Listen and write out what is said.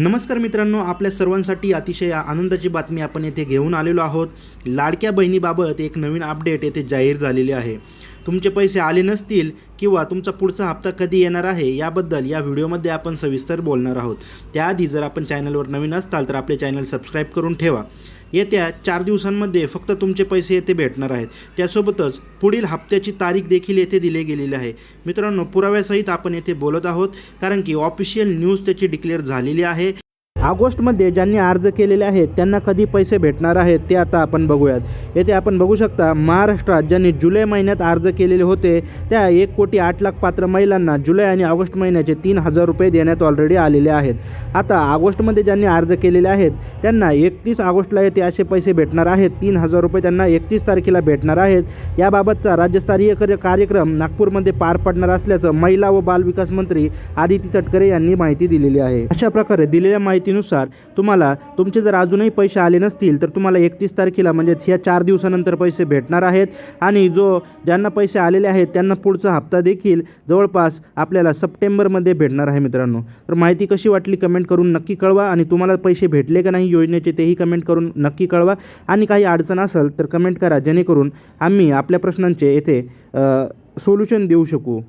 नमस्कार मित्रांनो आपल्या सर्वांसाठी अतिशय आनंदाची बातमी आपण येथे घेऊन आलेलो आहोत. लाडक्या बहिणीबाबत एक नवीन अपडेट येथे जाहीर झालेले आहे. तुमचे पैसे आले नसतील किंवा तुमचा पुढचा हप्ता कधी येणार आहे याबद्दल या व्हिडिओमध्ये आपण सविस्तर बोलणार आहोत. त्याआधी जर आपण चॅनलवर नवीन असताल तर आपले चॅनल सबस्क्राईब करून ठेवा. येत्या चार दिवसांमध्ये फक्त तुमचे पैसे येथे भेटणार आहेत. त्यासोबतच पुढील हप्त्याची तारीख देखील येथे दिली गेलेली आहे. मित्रांनो पुराव्यासहित आपण येथे बोलत आहोत कारण की ऑफिशियल न्यूज त्याची डिक्लेअर झालेली आहे. ऑगस्टमध्ये ज्यांनी अर्ज केलेले आहेत त्यांना कधी पैसे भेटणार आहेत ते आता आपण बघूयात. येथे आपण बघू शकता महाराष्ट्रात ज्यांनी जुलै महिन्यात अर्ज केलेले होते. त्या एक कोटी आठ लाख पात्र महिलांना जुलै आणि ऑगस्ट महिन्याचे तीन हजार रुपये देण्यात ऑलरेडी आलेले आहेत. आता ऑगस्टमध्ये ज्यांनी अर्ज केलेले आहेत त्यांना एकतीस ऑगस्टला येथे असे पैसे भेटणार आहेत. तीन हजार रुपये त्यांना एकतीस तारखेला भेटणार आहेत. याबाबतचा राज्यस्तरीय कार्यक्रम नागपूरमध्ये पार पडणार असल्याचं महिला व बालविकास मंत्री आदिती तटकरे यांनी माहिती दिलेली आहे. अशा प्रकारे दिलेल्या माहिती माहितीनुसार तुम्हाला तुमचे जर अजूनही पैसे आले नसतील तर तुम्हाला एकतीस तारखेला म्हणजेच ह्या चार दिवसानंतर पैसे भेटणार आहेत. आणि जो ज्यांना पैसे आलेले आहेत त्यांना पुढचा हप्ता देखील जवळपास आपल्याला सप्टेंबरमध्ये भेटणार आहे मित्रांनो. तर माहिती कशी वाटली कमेंट करून नक्की कळवा. आणि तुम्हाला पैसे भेटले का नाही योजनेचे तेही कमेंट करून नक्की कळवा. आणि काही अडचण असेल तर कमेंट करा जेणेकरून आम्ही आपल्या प्रश्नांचे येथे सोल्युशन देऊ शकू.